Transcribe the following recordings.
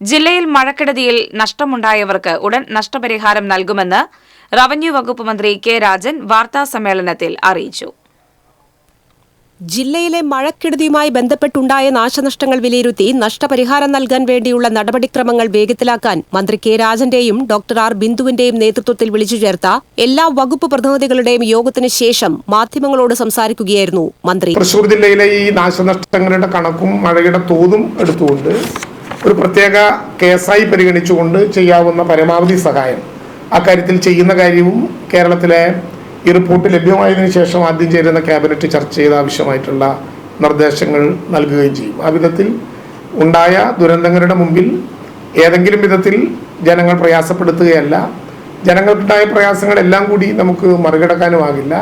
ജില്ലയിൽ മഴക്കെടുതിയിൽ നഷ്ടമുണ്ടായവർക്ക് ഉടൻ നഷ്ടപരിഹാരം നൽകുമെന്ന് റവന്യൂ വകുപ്പ് മന്ത്രി കെ രാജൻ വാർത്താ സമ്മേളനത്തിൽ അറിയിച്ചു. ജില്ലയിലെ മഴക്കെടുതിയുമായി ബന്ധപ്പെട്ടുണ്ടായ നാശനഷ്ടങ്ങൾ വിലയിരുത്തി നഷ്ടപരിഹാരം നൽകാൻ വേണ്ടിയുള്ള നടപടിക്രമങ്ങൾ വേഗത്തിലാക്കാൻ മന്ത്രി കെ രാജന്റെയും ഡോക്ടർ ആർ ബിന്ദുവിന്റെയും നേതൃത്വത്തിൽ വിളിച്ചു ചേർത്ത എല്ലാ വകുപ്പ് പ്രതിനിധികളുടെയും യോഗത്തിന് ശേഷം മാധ്യമങ്ങളോട് സംസാരിക്കുകയായിരുന്നു മന്ത്രി. തൃശൂർ ജില്ലയിലെ ഈ നാശനഷ്ടങ്ങളുടെ കണക്കും മഴയുടെ തോതും എടുത്തുകൊണ്ട് ഒരു പ്രത്യേക കേസായി പരിഗണിച്ചുകൊണ്ട് ചെയ്യാവുന്ന പരമാവധി സഹായം. അക്കാര്യത്തിൽ ചെയ്യുന്ന കാര്യവും കേരളത്തിലെ ഈ റിപ്പോർട്ട് ലഭ്യമായതിനു ശേഷം ആദ്യം ചേരുന്ന ക്യാബിനറ്റ് ചർച്ച ചെയ്ത് ആവശ്യമായിട്ടുള്ള നിർദ്ദേശങ്ങൾ നൽകുകയും ചെയ്യും. ആ വിധത്തിൽ ഉണ്ടായ ദുരന്തങ്ങളുടെ മുമ്പിൽ ഏതെങ്കിലും വിധത്തിൽ ജനങ്ങൾ പ്രയാസപ്പെടുത്തുകയല്ല. ജനങ്ങൾക്കുണ്ടായ പ്രയാസങ്ങളെല്ലാം കൂടി നമുക്ക് മറികടക്കാനുമാകില്ല.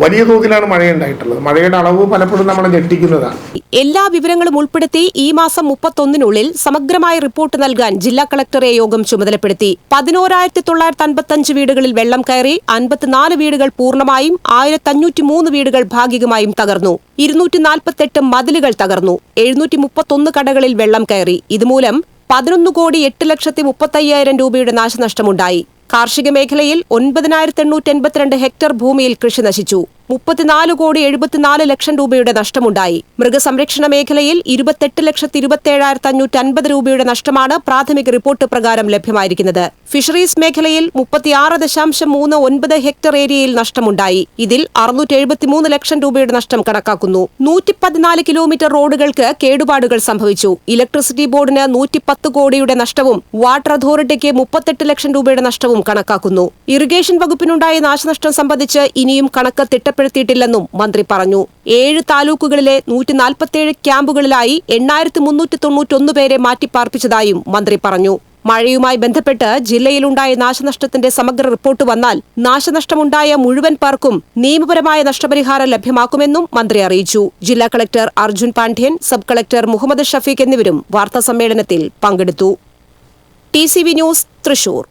വലിയ തോതിലാണ് മഴയുണ്ടായിട്ടുള്ളത്. മഴയുടെ അളവ് പലപ്പോഴും നമ്മളെ ഞെട്ടിക്കുന്നതാണ്. എല്ലാ വിവരങ്ങളും ഉൾപ്പെടുത്തി ഈ മാസം മുപ്പത്തൊന്നിനുള്ളിൽ സമഗ്രമായ റിപ്പോർട്ട് നൽകാൻ ജില്ലാ കളക്ടറെ യോഗം ചുമതലപ്പെടുത്തി. പതിനോരായിരത്തി തൊള്ളായിരത്തി അൻപത്തഞ്ച് വീടുകളിൽ വെള്ളം കയറി അൻപത്തിനാല് വീടുകൾ പൂർണമായും ആയിരത്തഞ്ഞൂറ്റി മൂന്ന് വീടുകൾ ഭാഗികമായും തകർന്നു. ഇരുന്നൂറ്റി നാൽപ്പത്തെട്ട് മതിലുകൾ തകർന്നു. എഴുന്നൂറ്റി മുപ്പത്തൊന്ന് കടകളിൽ വെള്ളം കയറി. ഇതുമൂലം പതിനൊന്ന് കോടി എട്ട് ലക്ഷത്തി മുപ്പത്തയ്യായിരം രൂപയുടെ നാശനഷ്ടമുണ്ടായി. കാർഷിക മേഖലയിൽ ഒൻപതിനായിരത്തി എണ്ണൂറ്റി എൺപത്തിരണ്ട് ഹെക്ടർ ഭൂമിയിൽ കൃഷി നശിച്ചു. മുപ്പത്തിനാല് കോടി എഴുപത്തിനാല് ലക്ഷം രൂപയുടെ നഷ്ടമുണ്ടായി. മൃഗസംരക്ഷണ മേഖലയിൽ ഇരുപത്തെട്ട് ലക്ഷത്തി ഇരുപത്തേഴായിരത്തി അഞ്ഞൂറ്റി അൻപത് രൂപയുടെ നഷ്ടമാണ് പ്രാഥമിക റിപ്പോർട്ട് പ്രകാരം ലഭ്യമായിരിക്കുന്നത്. ഫിഷറീസ് മേഖലയിൽ മുപ്പത്തിയാറ് ദശാംശം മൂന്ന് ഒൻപത് ഹെക്ടർ ഏരിയയിൽ നഷ്ടമുണ്ടായി. ഇതിൽ അറുന്നൂറ്റി എഴുപത്തിമൂന്ന് ലക്ഷം രൂപയുടെ നഷ്ടം കണക്കാക്കുന്നു. നൂറ്റി പതിനാല് കിലോമീറ്റർ റോഡുകൾക്ക് കേടുപാടുകൾ സംഭവിച്ചു. ഇലക്ട്രിസിറ്റി ബോർഡിന് നൂറ്റിപ്പത്ത് കോടിയുടെ നഷ്ടവും വാട്ടർ അതോറിറ്റിക്ക് മുപ്പത്തെട്ട് ലക്ഷം രൂപയുടെ നഷ്ടവും കണക്കാക്കുന്നു. ഇറിഗേഷൻ വകുപ്പിനുണ്ടായ നാശനഷ്ടം സംബന്ധിച്ച് ഇനിയും കണക്ക് തിട്ടപ്പെടുത്തിയിട്ടില്ലെന്നും മന്ത്രി പറഞ്ഞു. ഏഴ് താലൂക്കുകളിലെ നൂറ്റി നാൽപ്പത്തിയേഴ് ക്യാമ്പുകളിലായി എണ്ണായിരത്തി മുന്നൂറ്റി തൊണ്ണൂറ്റൊന്ന് പേരെ മാറ്റിപ്പാർപ്പിച്ചതായും മന്ത്രി പറഞ്ഞു. മഴയുമായി ബന്ധപ്പെട്ട് ജില്ലയിലുണ്ടായ നാശനഷ്ടത്തിന്റെ സമഗ്ര റിപ്പോർട്ട് വന്നാൽ നാശനഷ്ടമുണ്ടായ മുഴുവൻ പേർക്കും നിയമപരമായ നഷ്ടപരിഹാരം ലഭ്യമാക്കുമെന്നും മന്ത്രി അറിയിച്ചു. ജില്ലാ collector Arjun Pandian sub collector Muhammad Shafeeq എന്നിവരും വാർത്താസമ്മേളനത്തിൽ പങ്കെടുത്തു. T news Thrissur.